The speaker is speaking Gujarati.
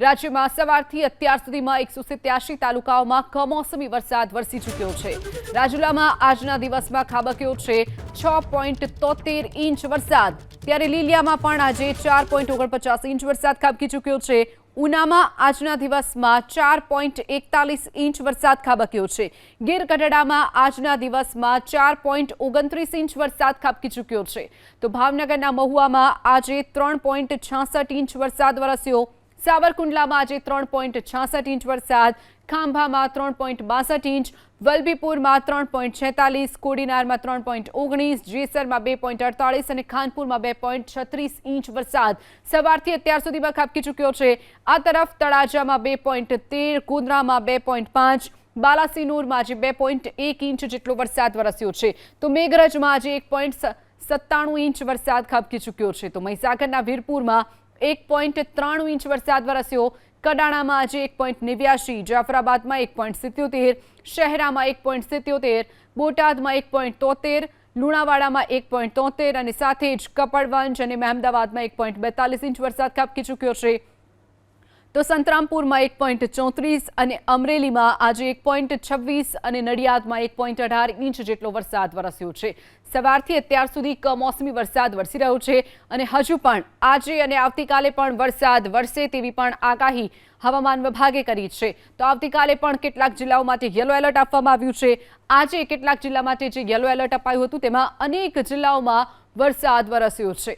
રાજ્યમાં સવારથી અત્યાર સુધીમાં એકસો સિત્યાસી તાલુકાઓમાં કમોસમી વરસાદ વરસી ચૂક્યો છે. રાજુલામાં આજના દિવસમાં ખાબક્યો છે. છ પોઈન્ટ તોતેર ઇંચ વરસાદ. ત્યારે લીલિયામાં પણ આજે ચાર પોઈન્ટ ઓગણપચાસ ઇંચ વરસાદ ખાબકી ચૂક્યો છે. ઉનામાં આજના દિવસમાં ચાર પોઈન્ટ એકતાલીસ ઇંચ વરસાદ ખાબક્યો છે. ગીર ગઢડામાં આજના દિવસમાં ચાર પોઈન્ટ ઓગણત્રીસ ઇંચ વરસાદ ખાબકી ચૂક્યો છે. તો ભાવનગરના મહુવામાં આજે ત્રણ પોઈન્ટ છાસઠ ઇંચ વરસાદ વરસ્યો. સાવરકુંડલામાં આજે ત્રણ પોઈન્ટ છાસઠ ઇંચ વરસાદ, ખાંભામાં ત્રણ પોઈન્ટ બાસઠ ઇંચ, વલભીપુરમાં ત્રણ પોઈન્ટ છેતાલીસ, કોડીનારમાં ત્રણ પોઈન્ટ ઓગણીસ, જેસરમાં બે પોઈન્ટ અડતાલીસ અને ખાનપુરમાં બે પોઈન્ટ છત્રીસ ઇંચ વરસાદ. સવારથી અત્યાર સુધીમાં ખાબકી ચૂક્યો છે. આ તરફ તળાજામાં બે પોઈન્ટ તેર, કુંદરામાં બે પોઈન્ટ પાંચ, બાલાસિનોરમાં આજે બે પોઈન્ટ એક ઇંચ જેટલો વરસાદ વરસ્યો છે. તો મેઘરજમાં આજે એક પોઈન્ટ સત્તાણું ઇંચ વરસાદ ખાબકી ચૂક્યો છે. તો મહીસાગરના વીરપુરમાં એક પોઈન્ટ ત્રાણું ઇંચ વરસાદ વરસ્યો. કડાણામાં આજે એક પોઈન્ટ નેવ્યાસી જાફરાબાદમાં એક પોઈન્ટ સિત્યોતેર, શહેરામાં એક પોઈન્ટ સિત્યોતેર, બોટાદમાં એક પોઈન્ટ તોતેર, લુણાવાડામાં એક પોઈન્ટ તોતેર અને સાથે જ કપડવંજ અને મહેમદાવાદમાં એક પોઈન્ટ બેતાલીસ ઇંચ વરસાદ ખાબકી ચૂક્યો છે. તો સંતરામપુરમાં એક પોઈન્ટ ચોત્રીસ અને અમરેલીમાં આજે એક પોઈન્ટ છવ્વીસ અને નડિયાદમાં એક પોઈન્ટ અઢાર ઇંચ જેટલો વરસાદ વરસ્યો છે. સવારથી અત્યાર સુધી કમોસમી વરસાદ વરસી રહ્યો છે અને હજુ પણ આજે અને આવતીકાલે પણ વરસાદ વરસે તેવી પણ આગાહી હવામાન વિભાગે કરી છે. તો આવતીકાલે પણ કેટલાક જિલ્લાઓ માટે યલો એલર્ટ આપવામાં આવ્યું છે. આજે કેટલાક જિલ્લા માટે જે યલો એલર્ટ અપાયું હતું, તેમાં અનેક જિલ્લાઓમાં વરસાદ વરસ્યો છે.